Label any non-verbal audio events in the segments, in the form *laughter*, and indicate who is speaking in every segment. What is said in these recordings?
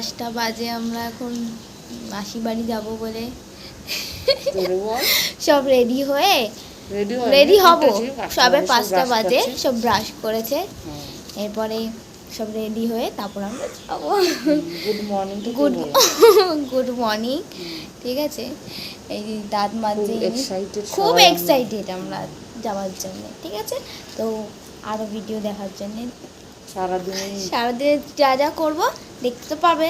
Speaker 1: পাঁচটা বাজে আমরা এখন মাসি বাড়ি যাব বলে। সব রেডি হয়ে রেডি হব। সবে পাঁচটা বাজে সব ব্রাশ করেছে। এরপরে সব রেডি হয়ে তারপর আমরা যাব।
Speaker 2: Good morning
Speaker 1: good good morning ঠিক আছে? এই দাঁত মাজছে
Speaker 2: খুব।
Speaker 1: এক্সাইটেড আমরা। যাওয়ার জন্য ঠিক আছে? তো আরও ভিডিও দেখার জন্য।
Speaker 2: সারাদিন
Speaker 1: সারাদিনে যা যা করব দেখতে তো পাবে।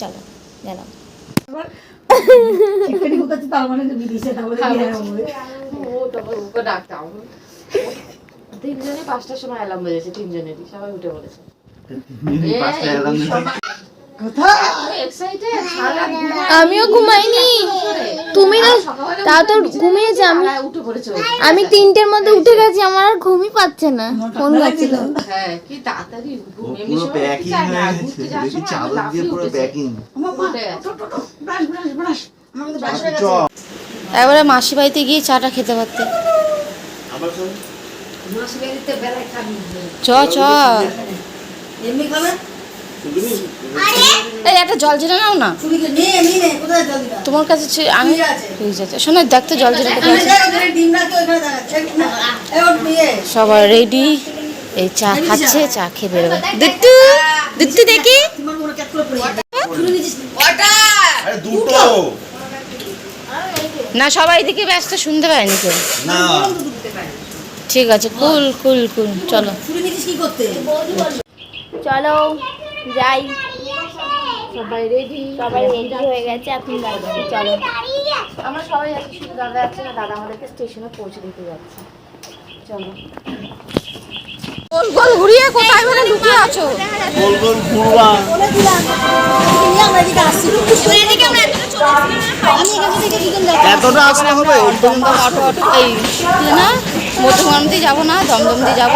Speaker 1: চলো গেলাম।
Speaker 3: মানে
Speaker 2: তিনজনে পাঁচটার সময় অ্যালার্ম বেজেছে তিনজনেরই সবাই উঠে পড়েছে এক্সাইটেড
Speaker 1: আমিও ঘুমাইনি। তুমি তো তাও তো ঘুমিয়েছে আমি
Speaker 2: উঠে পড়েছে।
Speaker 1: আমি তিনটের মধ্যে উঠে গেছি আমার আর ঘুমই পাচ্ছে না। ফোন করছিল
Speaker 2: হ্যাঁ
Speaker 4: চপ
Speaker 1: এবারে মাসি বাড়িতে গিয়ে চাটা খেতে পারতে।
Speaker 3: মাসি বাড়িতে বেলায় খাবি।
Speaker 1: চ চ।
Speaker 3: এমনি খাবে?
Speaker 1: এই একটা জল জিরা নাও না। তোমার কাছে আমি
Speaker 3: ফ্রিজ আছে।
Speaker 1: শোনো দেখতে জল জিরা সবাই রেডি এই চা খাচ্ছে চা খেয়ে বেরোবে। দিত্তু দিত্তু দেখি
Speaker 4: দুটো।
Speaker 1: না সবাই এদিকে ব্যস্ত শুনতে পারেনি কেউ। ঠিক আছে কুল কুল কুল চলো। চলো। যাই।
Speaker 2: সবাই রেডি
Speaker 1: সবাই রেডি হয়ে গেছে এখন যাচ্ছি চলো।
Speaker 2: আমরা সবাই যাচ্ছি শুধু দাদা যাচ্ছে না দাদা আমাদেরকে স্টেশনে পৌঁছে দিতে যাচ্ছে। চলো।
Speaker 1: গোল গোল ঘুরিয়ে কোথায় মানে লুকিয়ে আছো?
Speaker 4: গোল গোল ঘুরবা। এতটা আসলে হবে ওই পর্যন্ত
Speaker 1: অটো অটো এই না। মধ্যমগ্রাম দিয়ে যাব না দমদম দিয়ে যাব।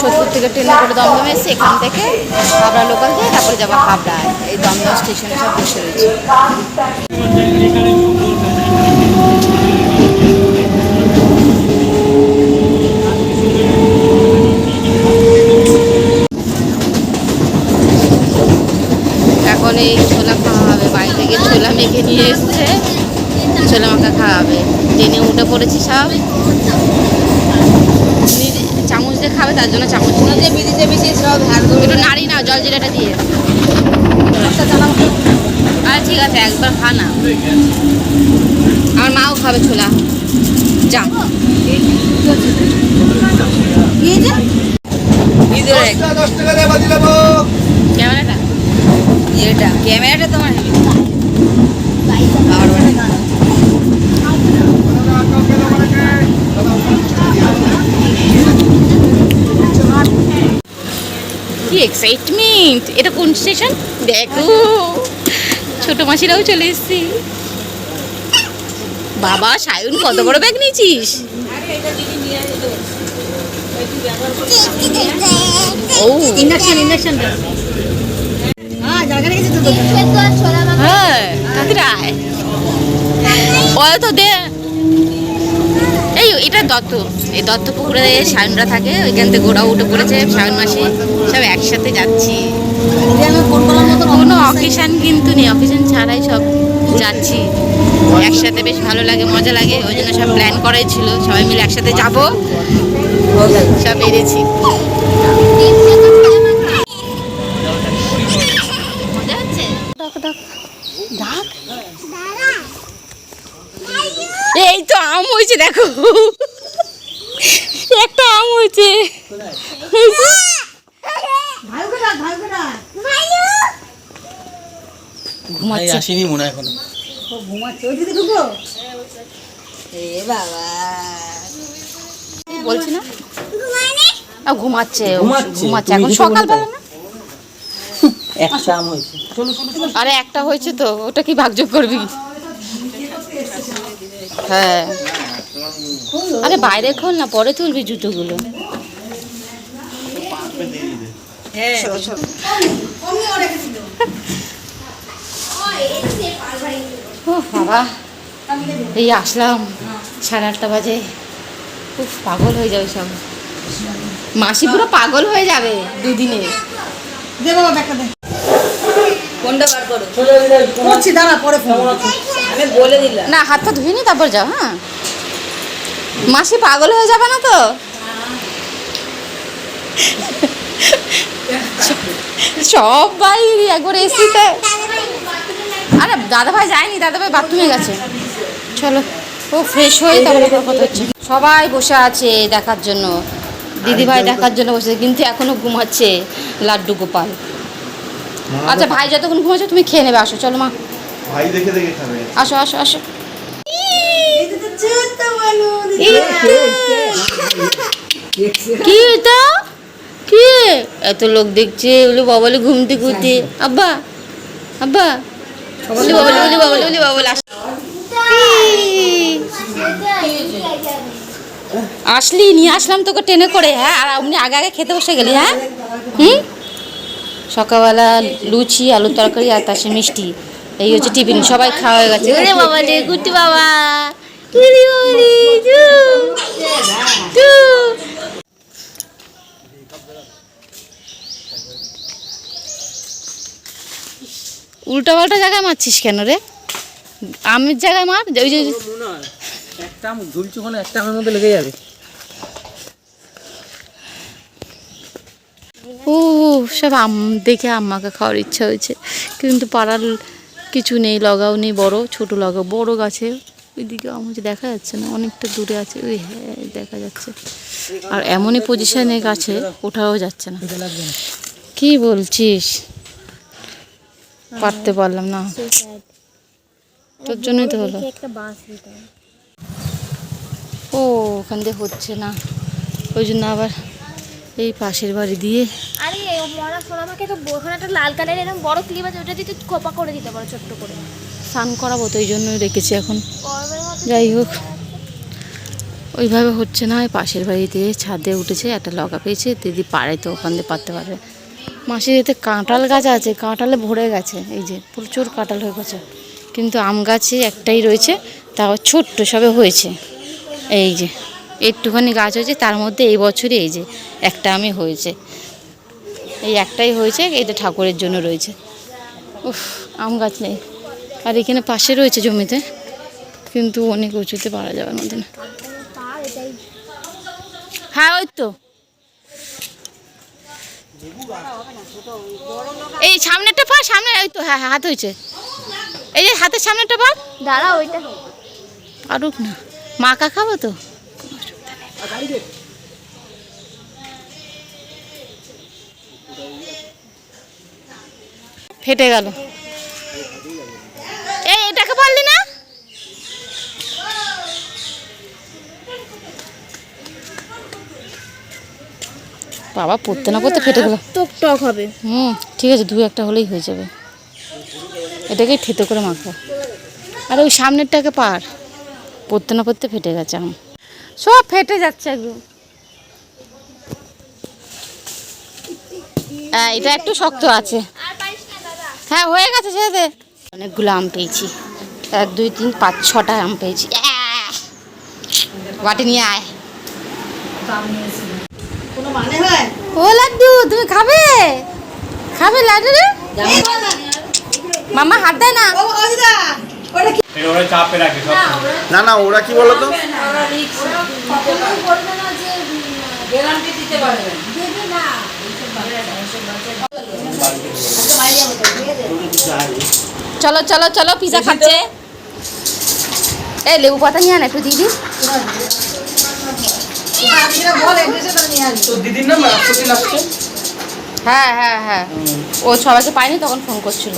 Speaker 1: সোদপুর থেকে ট্রেনে করে দমদম এসে এখান থেকে হাবড়া লোকাল দিয়ে তারপরে যাব হাবড়ায়। এই দমদম স্টেশনে সব বসে রয়েছে। এখন এই ছোলা খাওয়া হবে বাড়ি থেকে ছোলা মেখে নিয়ে এসছে। ছোলা মাখা খাওয়া হবে ট্রেনে উঠে পড়েছি সব নিজে চামচ দিয়ে খাবে তার জন্য চামচ দিয়ে বিদিতে মিশিয়ে সব একটু নাড়ি না জল জিরাটা দিয়ে। আরে ঠিক আছে একবার খা না। আমার মাও খাবে ছোলা। যা। ক্যামেরাটা? ক্যামেরাটা তোমার কি এক্সাইটমেন্ট এটা কোন স্টেশন দেখো। ছোট মাসিরাও চলে এসেছি। বাবা সায়ন কত বড় ব্যাগ নিয়েছিস? ও।
Speaker 3: ইন্ডাকশন ইন্ডাকশন হ্যাঁ
Speaker 1: হ্যাঁ কাকিরায় তো দে। এটা দত্ত। এই দত্ত পুকুরে সায়নরা থাকে, ওইখান থেকে ওরাও উঠে পড়েছে, সায়ন মাসি, সব একসাথে যাচ্ছি। কোনো অকেশন কিন্তু নেই অকেশন ছাড়াই সব যাচ্ছি। একসাথে বেশ ভালো লাগে, মজা লাগে, ওই জন্য সব প্ল্যান করাই ছিল, সবাই মিলে একসাথে যাব। সব হচ্ছে? ডাক এই তো আম হয়েছে দেখো। একটা আম হয়েছে। ঘুমাচ্ছে।
Speaker 4: আসেনি মনে হয় এখনও।
Speaker 3: ও ঘুমাচ্ছে। ওই দিকে ঢুকো। এ বাবা।
Speaker 1: বলছি না? ঘুমাচ্ছে
Speaker 4: ঘুমাচ্ছে,
Speaker 1: ঘুমাচ্ছে। এখন
Speaker 4: কিছু
Speaker 1: সকালবেলা না?
Speaker 4: একটা আম হয়েছে।
Speaker 1: আরে একটা হয়েছে তো ওটা কি ভাগযোগ করবি? হ্যাঁ। আরে বাইরে খোল না পরে তুলবি জুতোগুলো।
Speaker 3: অমনিও
Speaker 1: ও বাবা এই আসলাম সাড়ে আটটা বাজে। খুব পাগল হয়ে যাবে সব। মাসি পুরো পাগল হয়ে যাবে দুদিনে।
Speaker 3: দে বাবা ব্যাগটা দে। ফোনটা বার করো।
Speaker 4: চলে
Speaker 3: করছি দাঁড়া পরে ফোন আমি বলে দিলাম।
Speaker 1: না হাতটা ধুয়ে নি তারপর যাও হ্যাঁ? মাসি পাগল হয়ে যাবে না তো? সবাই একবার এসিতে। আরে দাদা ভাই যায়নি দাদা ভাই বাথরুমে গেছে। চলো ও ফ্রেশ হয়ে তারপরে কথা হচ্ছে। সবাই বসে আছে দেখার জন্য। দিদি ভাই দেখার জন্য বসেছে কিন্তু এখনও ঘুমাচ্ছে লাড্ডু গোপাল। আচ্ছা ভাই যতক্ষণ ঘুমাচ্ছে তুমি খেয়ে নেবে আসো চলো মা।
Speaker 5: ভাই দেখে দেখে খাবে।
Speaker 1: আসো আসো আসো। কি এটা? কি? এত লোক দেখছে বলে বাবালে ঘুমতে ঘুরতে আব্বা আব্বা। বলি বাবালে বলি বাবালে বলি বাবালে আস আসলি নিয়ে আসলাম তোকে টেনে করে হ্যাঁ? আর আপনি আগে আগে খেতে বসে গেলি হ্যাঁ? হুম? সকালবেলা লুচি আলুর তরকারি আর তার মিষ্টি। এই হচ্ছে টিফিন সবাই খাওয়া হয়ে গেছে। ওরে বাবা রে গুটি বাবা। উরি উরি জু জু। উল্টা পাল্টা জায়গায় মারছিস কেন রে? আমের জায়গায় মার ওই যে
Speaker 4: একটা আম ঝুলছে হলে একটা আমের মধ্যে লেগে যাবে।
Speaker 1: ও সব আম, দেখে আম্মাকে খাওয়ার ইচ্ছা হয়েছে। কিন্তু পাড়ার কিছু নেই, লগাও নেই, বড়, ছোট লগাও, বড় গাছে। ওইদিকে আম হচ্ছে, দেখা যাচ্ছে না, অনেকটা দূরে আছে, ওই হ্যাঁ দেখা যাচ্ছে। আর এমনই পজিশনে গাছে, ওঠাও যাচ্ছে না। কি বলছিস? পারতে পারলাম না। তোর জন্যই তো হলো। ও, ওখান দিয়ে হচ্ছে না। ওই জন্য আবার এই পাশের বাড়ি দিয়ে।
Speaker 6: আরে মরা সোনা আমাকে তো ওখানে একটা লাল কালারের এরকম বড় ক্লিপ আছে ওটা দিয়ে তুই খোপা করে দিতে পারো ছোট্ট করে।
Speaker 1: স্নান করাবো তো ওই জন্যই রেখেছি এখন। যাই হোক। ওইভাবে হচ্ছে না ওই পাশের বাড়িতে ছাদে উঠেছে একটা লগা পেয়েছে দিদি পারে তো ওখান দিয়ে পারতে পারবে। মাসির এতে কাঁঠাল গাছ আছে কাঁঠালে ভরে গেছে এই যে প্রচুর কাঁঠাল হয়ে গেছে। কিন্তু আম গাছে একটাই রয়েছে তাও ছোট্ট সবে হয়েছে। এই যে একটুখানি গাছ হয়েছে তার মধ্যে এই বছরই এই যে একটা আমি হয়েছে। এই একটাই হয়েছে এটা ঠাকুরের জন্য রয়েছে। উফ আম গাছ নেই। আর এখানে পাশে রয়েছে জমিতে কিন্তু অনেক উঁচুতে পারা যাবে আমাদের না। হ্যাঁ ওই তো। এই সামনেরটা পা সামনে ওই তো হ্যাঁ হ্যাঁ হাত হয়েছে। এই যে হাতের সামনেরটা পা।
Speaker 6: দাঁড়া ওইটা।
Speaker 1: পারুক না মাকা খাব তো? ফেটে গেল। এই এটাকে পারলি না? বাবা পড়তে না পড়তে ফেটে গেল।
Speaker 6: টক টক হবে।
Speaker 1: হুম ঠিক আছে দু একটা হলেই হয়ে যাবে। এটাকে থেতো করে মাখবো। আর ওই সামনেরটাকে পার। পড়তে না পড়তে ফেটে গেছে আম সব ফেটে যাচ্ছে একদম। হ্যাঁ এটা একটু শক্ত আছে। হ্যাঁ হয়ে গেছে সেতে অনেকগুলো আম পেয়েছি। এক দুই তিন পাঁচ ছটা আম পেয়েছি! বাটি নিয়ে আয়।
Speaker 3: কোনো মানে হয়
Speaker 1: ও লাড্ডু তুমি খাবে? খাবে লাড্ডু মামা হাত দেয় না।
Speaker 5: না না ওরা কি বলো তো?
Speaker 3: গ্যারান্টি দিতে পারবে
Speaker 1: চলো চলো চলো পিজা খাচ্ছে। এই লেবু পাতা নিয়ে আন একটু দিদি। হ্যাঁ হ্যাঁ হ্যাঁ। ও সবাইকে পায়নি তখন ফোন করছিল।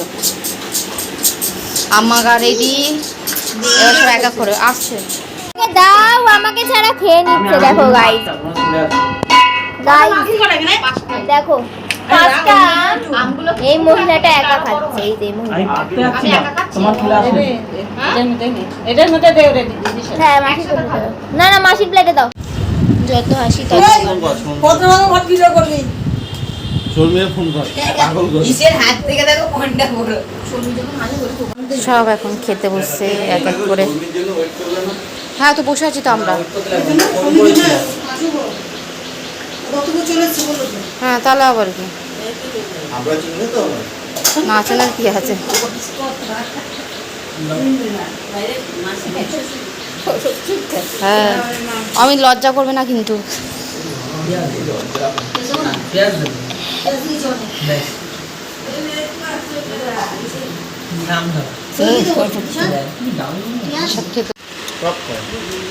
Speaker 1: রেডি এবার সব একা করে আসছে।
Speaker 6: দাও আমাকে ছাড়া খেয়ে নিচ্ছে দেখো গাইস গাইস দেখো এই মহিলাটা একা খাচ্ছে এই যে
Speaker 4: না
Speaker 6: না মাসির প্লেটে দাও। যত হাসি তত
Speaker 5: শর্মিয়া ফোন কর। পাগল কর।
Speaker 3: কিসের হাত থেকে দেখো ফোনটা বড়
Speaker 1: সব এখন খেতে বসছে এক এক করে।
Speaker 5: শর্মির জন্য ওয়েট করলে না
Speaker 1: হ্যাঁ তো বসে আছি তো আমরা।
Speaker 3: কতটুকু চলেছে বলো তো
Speaker 1: হ্যাঁ তাহলে আবার কি না কি আছে? হ্যাঁ আমি লজ্জা করবে না কিন্তু।
Speaker 4: পেঁয়াজ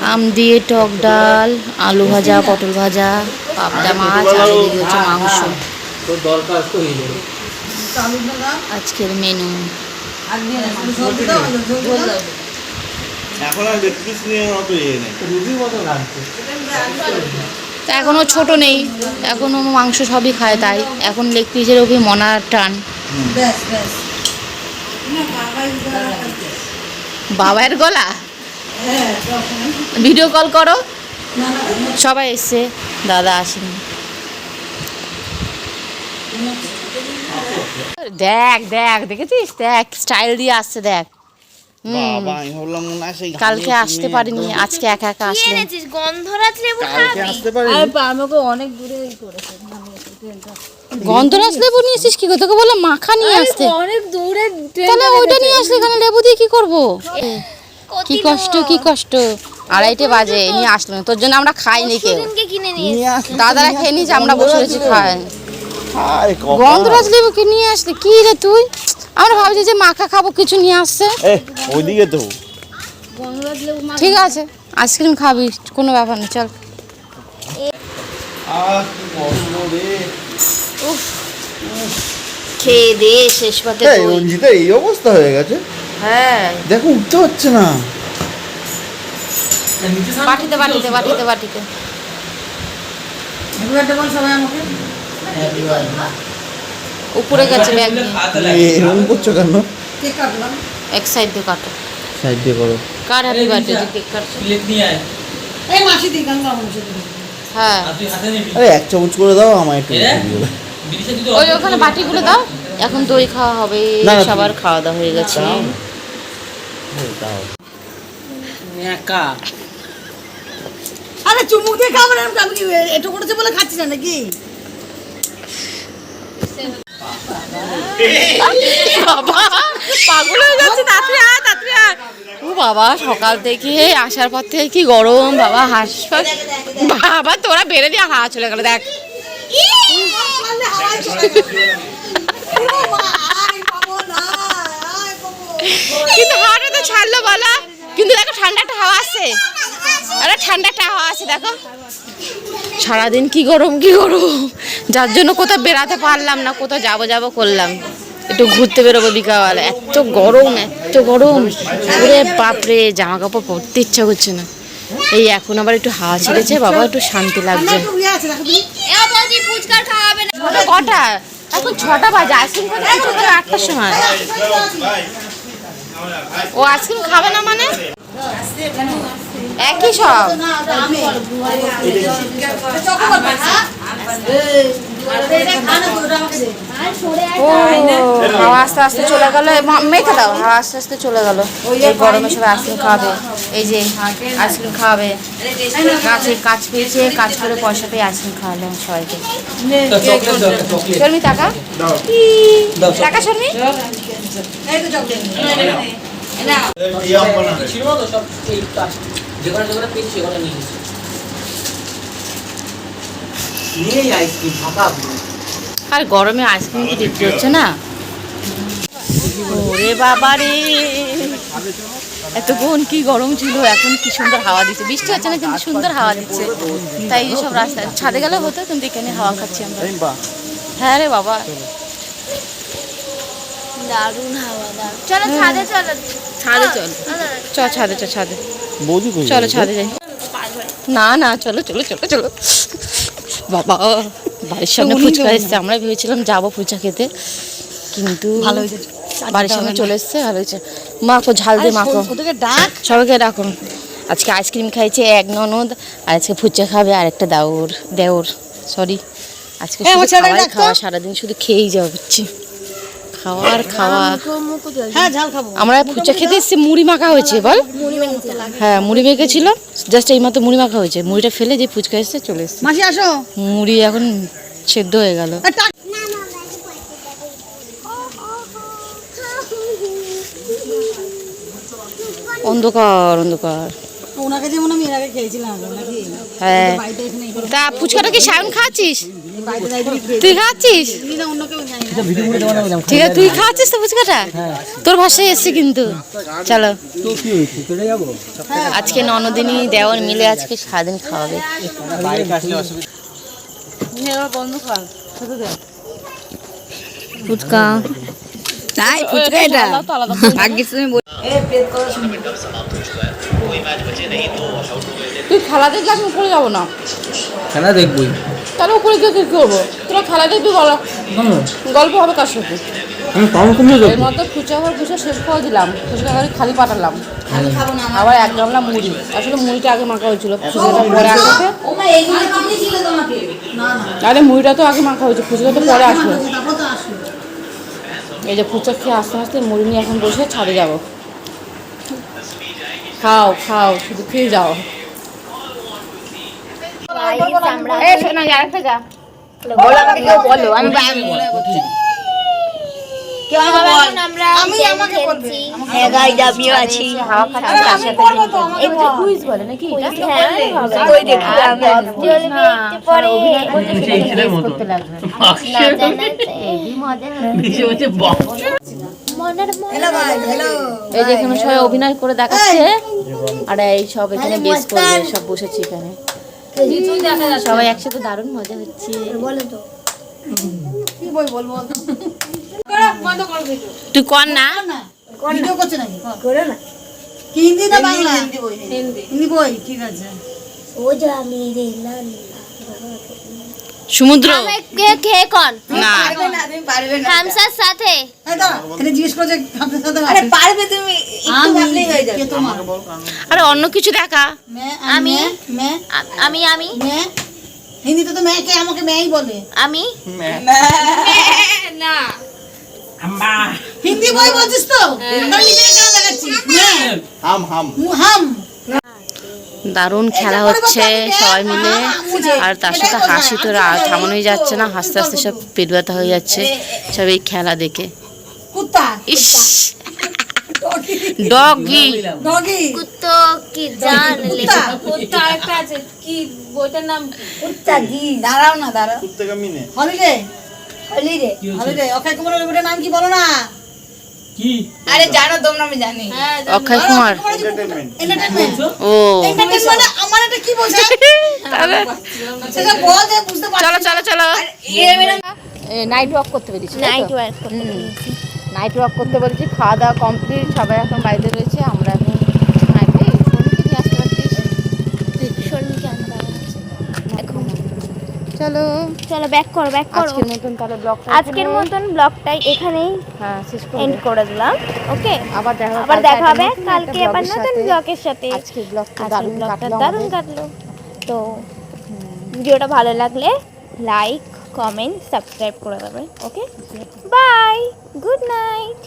Speaker 1: আম দিয়ে টক ডাল আলু ভাজা পটল ভাজা পাবদা মাছ আর এদিকে হচ্ছে মাংস
Speaker 4: হয়ে
Speaker 1: আজকের মেনু
Speaker 5: এখন আর ইয়ে নেই
Speaker 4: রুটির মতো লাগছে
Speaker 1: তা এখনও ছোট নেই। এখনও মাংস সবই খায় তাই। এখন লেগ পিসের ওপরে মনার টান। বাবার গলা? ভিডিও কল করো। সবাই এসছে। দাদা আসেনি। দেখ দেখ, দেখেছিস? দেখ স্টাইল দিয়ে আসছে, দেখ।
Speaker 5: বাবা আমি ভাবলাম মনে হয় সেই
Speaker 1: কালকে আসতে পারিনি আজকে একা একা
Speaker 6: এনেছিস? গন্ধরাজ লেবু
Speaker 5: কালকে
Speaker 6: খাবি?
Speaker 5: আসতে পারি
Speaker 3: আমাকে অনেক দূরে করেছে
Speaker 1: গন্ধরাজ লেবু নিয়ে এসিস কি গো? তোকে বললাম মাখা নিয়ে আসতে।
Speaker 3: অনেক দূরে
Speaker 1: তাহলে ওইটা নিয়ে আসলে এখানে লেবু দিয়ে কি করব? কি কষ্ট কি কষ্ট। আড়াইটে বাজে নিয়ে আসলো তোর জন্য আমরা খাইনি কেউ।
Speaker 5: আসলে
Speaker 1: দাদারা খেয়ে নিয়েছে আমরা বসে রয়েছি খাই গন্ধরাজ লেবু কি নিয়ে আসলে কি রে তুই? আমরা ভাবছি যে মাখা খাব কিছু নিয়ে আসছে।
Speaker 5: এ ওইদিকে তো।
Speaker 1: ঠিক আছে আইসক্রিম খাবি কোনো ব্যাপার নেই চল। খেয়ে দে শেষ পাতে
Speaker 5: এই এই অবস্থা হয়ে গেছে?
Speaker 1: হ্যাঁ।
Speaker 5: দেখো উঠতে হচ্ছে না।
Speaker 1: বাটিতে বাটিতে বাটিতে বাটিতে।
Speaker 3: সবাই আমাকে।
Speaker 1: উপরে গেছে ব্যাগ।
Speaker 5: এরকম করছ কেন?
Speaker 1: এক সাইড দিয়ে কাটো।
Speaker 5: সাইড দিয়ে করো।
Speaker 1: কার হ্যাপি বার্থডে যে কেক কাটছো।
Speaker 4: প্লেট নিয়ে আয়।
Speaker 3: এই মাসি গঙ্গা মাসি দিই
Speaker 1: হ্যাঁ।
Speaker 4: আর হাতে নিবি।
Speaker 5: আরে এক চামচ করে দাও আমার একটু
Speaker 1: ওই ওখানে বাটিগুলো দাও। এখন দই খাওয়া হবে সবার খাওয়া দাওয়া হয়ে গেছে।
Speaker 5: দাও।
Speaker 4: একা।
Speaker 3: আরে চুমুক দিয়ে খাব না আমি কি এটো করেছে বলে খাচ্ছি না নাকি?
Speaker 1: বাবা, সকাল থেকে আসার পর থেকে কি গরম, বাবা হাসপাত বাবা, তোরা বেড়ে দিয়ে হাওয়া চলে গেল, দেখ। কিন্তু হাওয়াটা তো ছাড়লো, বলা। কিন্তু দেখো, ঠান্ডা একটা হাওয়া আসছে আরে, ঠান্ডা একটা হাওয়া আছে, দেখো। সারাদিন কি গরম কি গরম। যার জন্য কোথাও বেড়াতে পারলাম না, কোথাও যাব যাব করলাম। একটু ঘুরতে বেরোবো বিকালবেলা। এত গরম এত গরম। ওরে বাপরে জামা কাপড় পরতে ইচ্ছা করছে না। এই এখন আবার একটু হাওয়া ছেড়েছে, বাবা একটু শান্তি লাগছে। কটা? এখন ছটা বাজে, আইসক্রিম কিছু আটটার সময়। ও আইসক্রিম খাবে না মানে? একই সব। ও হাওয়া আস্তে আস্তে চলে গেল মেখে দাও আস্তে আস্তে চলে গেল এই গরমে সবাই আইসক্রিম খাওয়াবে এই যে আইসক্রিম খাওয়াবে কাছে কাজ পেয়েছে কাজ করে পয়সা পেয়ে আইসক্রিম খাওয়ালাম সবাইকে শর্মি টাকা টাকা
Speaker 4: যেখানে যেখানে পেয়েছি সেখানে নিয়ে এসেছি আইসক্রিম ফাঁকা
Speaker 1: আর গরমে আইসক্রিম কি দেখতে হচ্ছে না? ওরে বাবা রে এতক্ষণ কি গরম ছিল এখন কি সুন্দর হাওয়া দিচ্ছে। বৃষ্টি হচ্ছে না কিন্তু সুন্দর হাওয়া দিচ্ছে। তাই সব রাস্তায় ছাদে গেলে হতো কিন্তু এখানে হাওয়া খাচ্ছি আমরা। হ্যাঁ রে বাবা।
Speaker 6: দারুণ হাওয়া দারুণ। চলো ছাদে চলো।
Speaker 1: ছাদে চল। চ ছাদে চ ছাদে। চলো ছাদে যাই। না না চলো চলো চলো চলো। বাবা বাড়ির সামনে ফুচকা এসছে আমরা ভেবেছিলাম যাব ফুচকা খেতে। কিন্তু
Speaker 3: ভালো হয়েছে
Speaker 1: বাড়ির সামনে চলে এসছে ভালো হয়েছে। মাখো ঝাল দিয়ে মাখো
Speaker 3: ডাক।
Speaker 1: সবাইকে ডাকো আজকে আইসক্রিম খাইছে এক ননদ আর আজকে ফুচকা খাবে আর একটা দাউর দেওর সরি আজকে
Speaker 3: তো।
Speaker 1: খাওয়া সারাদিন শুধু খেয়েই যাওয়া হচ্ছে। খাওয়ার খাওয়া
Speaker 3: আর খাওয়া। হ্যাঁ,
Speaker 1: আমরা ফুচা খেতে এসেছি মুড়ি মাখা হয়েছে বল। হ্যাঁ মুড়ি মেখেছিল জাস্ট এই মাত্র মুড়ি মাখা হয়েছে। মুড়িটা ফেলে যে ফুচকা এসে চলে এসছে।
Speaker 3: মাসি আসো।
Speaker 1: মুড়ি এখন ছেদ্ধ হয়ে গেল। অন্ধকার অন্ধকার।
Speaker 3: ওনাকে যেমন আমি এর আগে খেয়েছিলাম নাকি?
Speaker 1: হ্যাঁ। তা ফুচকাটা কি সায়ন খাচ্ছিস? তুই খাচ্ছিস?
Speaker 3: না
Speaker 1: ঠিক আছে তুই খাচ্ছিস তো ফুচকাটা? তোর ভাষায় এসছি কিন্তু। চলো।
Speaker 4: তো কি হয়েছে? চলে যাব?
Speaker 1: আজকে ননদিনী দেওয়ার মিলে আজকে সারাদিন খাওয়াবে।
Speaker 5: আসলে অসুবিধা
Speaker 1: ফুচকা। তাই ফুচকা এটা। ভাগ্যিস তুমি তুই খেলা দেখলে আমি উপরে যাব না?
Speaker 4: খেলা দেখবই।
Speaker 1: তাহলে উপরে গিয়ে কি করব? তোরা খেলা দেখবি বলো। গল্প হবে কার সাথে? এর ঘর ফুচকা শেষ করে দিলাম। ফুচকা ঘরে খালি পাঠালাম। আবার এক গামলা মুড়ি। আসলে মুড়িটা আগে মাখা হয়েছিল। ফুচকাটা পরে আসাতে আরে মুড়িটা তো আগে মাখা হয়েছে ফুচকা তো পরে আসলো
Speaker 3: তারপর তো আসলো
Speaker 1: এই যে ফুচকা খেয়ে আস্তে আস্তে মুড়ি নিয়ে এখন বসে ছাড়ে যাব খাও খাও শুধু খেয়ে যাও
Speaker 6: আমরা
Speaker 1: এই আমাকে
Speaker 6: হ্যাঁ গাইজ আমিও আছি।
Speaker 1: হাওয়া খাচ্ছি তার সাথে কুইজ বলে নাকি? এটা
Speaker 6: হ্যাঁ ওই দেখি পরে
Speaker 1: করতে লাগবে। *laughs* যে এখানে সবাই অভিনয় করে দেখাচ্ছে। আর এই সব এখানে বেশ করবে সব বসেছি এখানে। সবাই একসাথে দারুণ মজা হচ্ছে।
Speaker 6: বলো তো।
Speaker 3: কি বই বলব?
Speaker 1: তুই কর না।
Speaker 3: হিন্দি না বাংলা। হিন্দি বই হিন্দি। বই ঠিক আছে।
Speaker 1: সমুদ্র খেয়ে
Speaker 6: কর? সাথে।
Speaker 3: আরে তুমি
Speaker 1: আরে অন্য কিছু দেখা।
Speaker 6: আমি? আমি আমি?
Speaker 3: হিন্দিতে তো মেয়েকে আমাকে মেয়েই বলে।
Speaker 6: আমি? না। আম্মা।
Speaker 3: হিন্দি বই বলছিস তো? হ্যাঁ। হ্যাঁ।
Speaker 5: হাম হাম।
Speaker 3: হাম
Speaker 1: দারুণ খেলা হচ্ছে সবাই মিলে। আর তার সাথে হাসি তো আর থামানোই যাচ্ছে না। হাসতে হাসতে সব পেট ব্যথা হয়ে যাচ্ছে। সব এই খেলা দেখে। ইস। *laughs*
Speaker 6: কি
Speaker 3: দাঁড়াও না দাঁড়াও।
Speaker 6: হলি
Speaker 3: হলিডে অক্ষয় কুমার ওটার নাম কি বলো না?
Speaker 4: কি?
Speaker 1: অক্ষয় কুমার।
Speaker 5: এন্টারটেইনমেন্ট
Speaker 3: এন্টারটেইনমেন্ট
Speaker 1: ও।
Speaker 3: এন্টারটেইনমেন্ট মানে আমার এটা কি বলছে? *laughs*
Speaker 1: তাহলে
Speaker 3: সেটা বল যে বুঝতে পারছি
Speaker 1: চলো চলো চলো। নাইট ওয়াক করতে পেরেছি
Speaker 6: নাইট করতে
Speaker 1: নাইট ওয়াক করতে বলেছি খাওয়া দাওয়া কমপ্লিট সবাই এখন বাড়িতে রয়েছে আমরা এখন নাইটে ফোনকে নিয়ে আসতে পারছিস
Speaker 6: শরীরকে আমরা এখন
Speaker 1: চলো।
Speaker 6: চলো ব্যাক করো ব্যাক করো।
Speaker 1: আজকের মতন তাহলে ব্লগ
Speaker 6: আজকের মতন ব্লগটাই এখানেই
Speaker 1: হ্যাঁ শেষ
Speaker 6: এন্ড
Speaker 1: করে
Speaker 6: দিলাম ওকে
Speaker 1: আবার দেখা হবে
Speaker 6: আবার
Speaker 1: কালকে
Speaker 6: দেখা হবে কালকে আবার নতুন ব্লগের সাথে।
Speaker 1: আজকের ব্লগটা দারুণ কাটলো
Speaker 6: দারুণ কাটলো। তো ভিডিওটা ভালো লাগলে লাইক কমেন্ট সাবস্ক্রাইব করে দেবেন ওকে বাই গুড নাইট